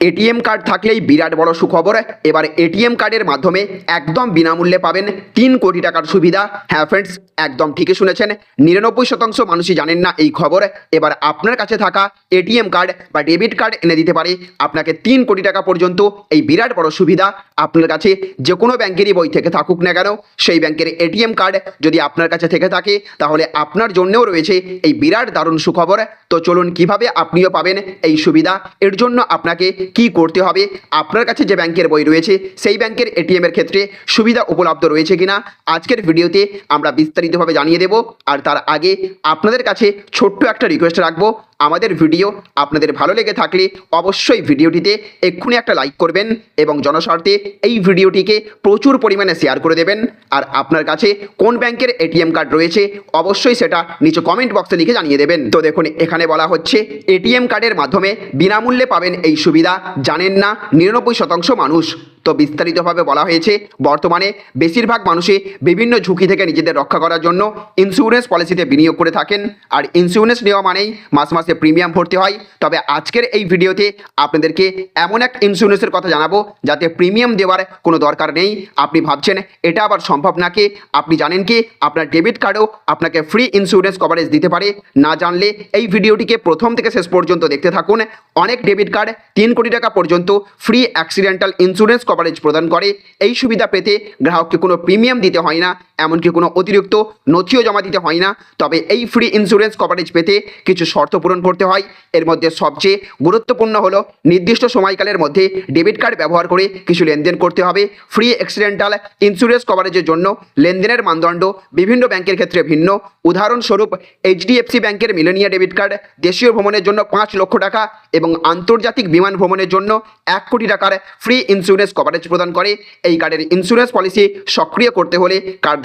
ATM card থাকলেই বিরাট বড় সুখবর। এবার এটিএম কার্ডের মাধ্যমে একদম বিনামূল্যে পাবেন তিন কোটি টাকার সুবিধা। হ্যাঁ ফ্রেন্ডস একদম ঠিকই শুনেছেন। নিরানব্বই শতাংশ মানুষই জানেন না এই খবর। এবার আপনার কাছে থাকা এটিএম কার্ড বা ডেবিট কার্ড এনে দিতে পারে। আপনাকে তিন কোটি টাকা পর্যন্ত এই বিরাট বড় সুবিধা আপনার কাছে যে কোনো ব্যাংকেরই বই থেকে থাকুক না কেন। সেই ব্যাংকের এটিএম কার্ড যদি আপনার কাছে থেকে থাকে, তাহলে আপনার জন্যও রয়েছে এই বিরাট দারুণ সুখবর। তো চলুন কীভাবে আপনিও পাবেন এই সুবিধা। এর জন্য আপনাকে কি করতে হবে? আপনার কাছে যে ব্যাংকের বই রয়েছে, সেই ব্যাংকের এটিএম এর ক্ষেত্রে সুবিধা উপলব্ধ রয়েছে কিনা? আজকের ভিডিওতে আমরা বিস্তারিতভাবে জানিয়ে দেব। আর তার আগে আপনাদের কাছে ছোট্ট একটা রিকোয়েস্ট রাখব। আমাদের ভিডিও আপনাদের ভালো লেগে থাকলে অবশ্যই ভিডিওটিতে এক্ষুনি একটা লাইক করবেন এবং জনস্বার্থে এই ভিডিওটিকে প্রচুর পরিমাণে শেয়ার করে দেবেন। আর আপনার কাছে কোন ব্যাংকের এটিএম কার্ড রয়েছে, অবশ্যই সেটা নিচে কমেন্ট বক্সে লিখে জানিয়ে দেবেন। তো দেখুন, এখানে বলা হচ্ছে এটিএম কার্ডের মাধ্যমে বিনামূল্যে পাবেন এই সুবিধা। জানেন না নিরানব্বই শতাংশ মানুষ। তো বিস্তারিতভাবে বলা হয়েছে, বর্তমানে বেশিরভাগ মানুষই বিভিন্ন ঝুঁকি থেকে নিজেদের রক্ষা করার জন্য ইন্স্যুরেন্স পলিসিতে বিনিয়োগ করে থাকেন। আর ইন্স্যুরেন্স নেওয়া মানেই মাস মাসে প্রিমিয়াম ভরতে হয়। তবে আজকের এই ভিডিওতে আপনাদেরকে এমন এক ইন্স্যুরেন্সের কথা জানাব, যাতে প্রিমিয়াম দেওয়ার কোনো দরকার নেই। আপনি ভাবছেন, এটা আবার সম্ভব নাকি? আপনি জানেন কি, আপনার ডেবিট কার্ডও আপনাকে ফ্রি ইন্স্যুরেন্স কভারেজ দিতে পারে। না জানলে এই ভিডিওটিকে প্রথম থেকে শেষ পর্যন্ত দেখতে থাকুন। অনেক ডেবিট কার্ড তিন কোটি টাকা পর্যন্ত ফ্রি অ্যাক্সিডেন্টাল ইন্স্যুরেন্স কভারেজ প্রদান করে। এই সুবিধা পেতে গ্রাহককে কোনো প্রিমিয়াম দিতে হয় না। এমনকি কোনো অতিরিক্ত নথিও জমা দিতে হয় না। তবে এই ফ্রি ইন্স্যুরেন্স কভারেজ পেতে কিছু শর্ত পূরণ করতে হয়। এর মধ্যে সবচেয়ে গুরুত্বপূর্ণ হলো নির্দিষ্ট সময়কালের মধ্যে ডেবিট কার্ড ব্যবহার করে কিছু লেনদেন করতে হবে। ফ্রি অ্যাক্সিডেন্টাল ইন্স্যুরেন্স কভারেজের জন্য লেনদেনের মানদণ্ড বিভিন্ন ব্যাংকের ক্ষেত্রে ভিন্ন। উদাহরণস্বরূপ এইচডিএফসি ব্যাংকের মিলেনিয়া ডেবিট কার্ড দেশীয় ভ্রমণের জন্য পাঁচ লক্ষ টাকা এবং আন্তর্জাতিক বিমান ভ্রমণের জন্য এক কোটি টাকার ফ্রি ইন্স্যুরেন্স কভারেজ প্রদান করে। এই কার্ডের ইন্স্যুরেন্স পলিসি সক্রিয় করতে হলে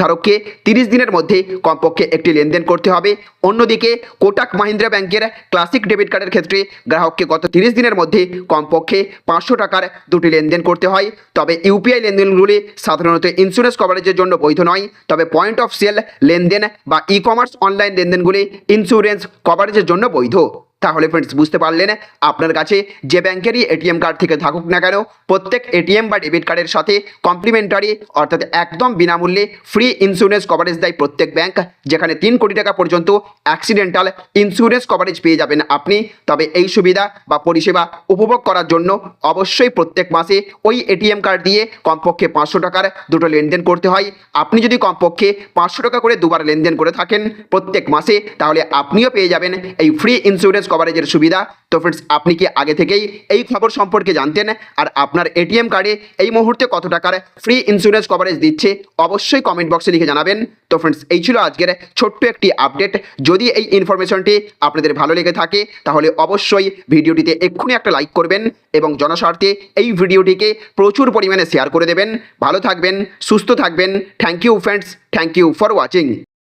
কার্ডধারককে তিরিশ দিনের মধ্যে কমপক্ষে একটি লেনদেন করতে হবে। অন্যদিকে, কোটাক মাহিন্দ্রা ব্যাংকের ক্লাসিক ডেবিট কার্ডের ক্ষেত্রে গ্রাহককে গত তিরিশ দিনের মধ্যে কমপক্ষে পাঁচশো টাকার দুটি লেনদেন করতে হয়। তবে ইউপিআই লেনদেনগুলি সাধারণত ইন্স্যুরেন্স কভারেজের জন্য বৈধ নয়। তবে পয়েন্ট অফ সেল লেনদেন বা ই কমার্স অনলাইন লেনদেনগুলি ইন্স্যুরেন্স কভারেজের জন্য বৈধ। তাহলে ফ্রেন্ডস বুঝতে পারলেন, আপনার কাছে যে ব্যাংকেরই এটিএম কার্ড থেকে থাকুক না কেন, প্রত্যেক এটিএম বা ডেবিট কার্ডের সাথে কমপ্লিমেন্টারি অর্থাৎ একদম বিনামূল্যে ফ্রি ইন্স্যুরেন্স কভারেজ দেয় প্রত্যেক ব্যাংক যেখানে তিন কোটি টাকা পর্যন্ত অ্যাক্সিডেন্টাল ইন্স্যুরেন্স কভারেজ পেয়ে যাবেন আপনি। তবে এই সুবিধা বা পরিষেবা উপভোগ করার জন্য অবশ্যই প্রত্যেক মাসে ওই এটিএম কার্ড দিয়ে কমপক্ষে পাঁচশো টাকার দুটো লেনদেন করতে হয়। আপনি যদি কমপক্ষে পাঁচশো টাকা করে দুবার লেনদেন করে থাকেন প্রত্যেক মাসে, তাহলে আপনিও পেয়ে যাবেন এই ফ্রি ইন্স্যুরেন্স কভারেজের সুবিধা। তো ফ্রেন্ডস আপনি কি আগে থেকেই এই খবর সম্পর্কে জানতেন? আর আপনার এটিএম কার্ডে এই মুহূর্তে কত টাকার ফ্রি ইন্স্যুরেন্স কভারেজ দিচ্ছে, অবশ্যই কমেন্ট বক্সে লিখে জানাবেন। তো ফ্রেন্ডস এই ছিল আজকের ছোট্ট একটি আপডেট যদি এই ইনফরমেশনটি আপনাদের ভালো লেগে থাকে, তাহলে অবশ্যই ভিডিওটিতে এক্ষুনি একটা লাইক করবেন এবং জনস্বার্থে এই ভিডিওটিকে প্রচুর পরিমাণে শেয়ার করে দেবেন। ভালো থাকবেন, সুস্থ থাকবেন। Thank you friends thank you for watching